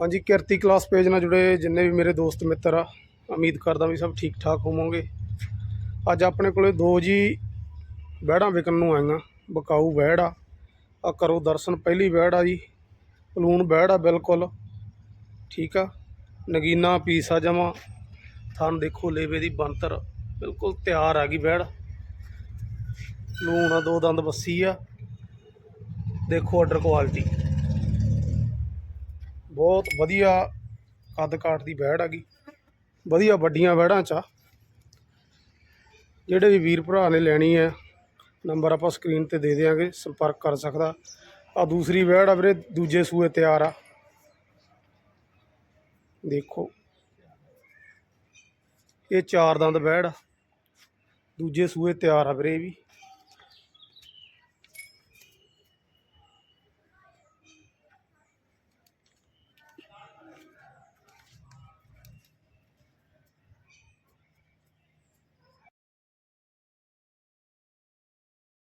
ਹਾਂਜੀ, ਕਿਰਤੀ class page ਨਾਲ ਜੁੜੇ ਜਿੰਨੇ ਵੀ ਮੇਰੇ ਦੋਸਤ ਮਿੱਤਰ ਆ, ਉਮੀਦ ਕਰਦਾ ਵੀ ਸਭ ਠੀਕ ਠਾਕ ਹੋਵੋਗੇ। ਅੱਜ ਆਪਣੇ ਕੋਲੇ ਦੋ ਜੀ ਵਹਿੜਾਂ ਵਿਕਣ ਨੂੰ ਆਈਆਂ ਬਕਾਊ ਵਹਿੜ ਆ ਆ ਕਰੋ ਦਰਸ਼ਨ, ਪਹਿਲੀ ਵਹਿੜ ਆ ਜੀ ਪਲੂਣ ਵਹਿੜ ਆ ਬਿਲਕੁਲ, ਠੀਕ ਆ, ਨਗੀਨਾ ਪੀਸ ਆ ਜਮਾ ਥਣ ਦੇਖੋ ਲੇਵੇ ਦੀ ਬੰਤਰ ਬਿਲਕੁਲ ਤਿਆਰ ਆ ਗਈ ਵਹਿੜ। ਲੂਣ ਆ, ਦੋ ਦੰਦ ਬੱਸੀ ਆ, ਦੇਖੋ ਆਰਡਰ ਕੁਆਲਿਟੀ ਬਹੁਤ ਵਧੀਆ ਕੱਦ ਕਾਠ ਦੀ ਵਹਿੜ ਹੈਗੀ। ਵਧੀਆ ਵੱਡੀਆਂ ਵਹਿੜਾਂ ਚ ਆ। ਜਿਹੜੇ ਵੀ ਵੀਰ ਭਰਾ ਨੇ ਲੈਣੀ ਹੈ, ਨੰਬਰ ਆਪਾਂ ਸਕਰੀਨ ਤੇ ਦੇ ਦਿਆਂਗੇ, ਸੰਪਰਕ ਕਰ ਸਕਦਾ। ਆ ਦੂਸਰੀ ਵਹਿੜ ਆ ਵੀਰੇ, ਦੂਜੇ ਸੂਏ ਤਿਆਰ ਆ। ਦੇਖੋ। ਇਹ ਚਾਰ ਦੰਦ ਬੈੜ ਆ। ਦੂਜੇ ਸੂਏ ਤਿਆਰ ਆ ਵੀਰੇ ਵੀ।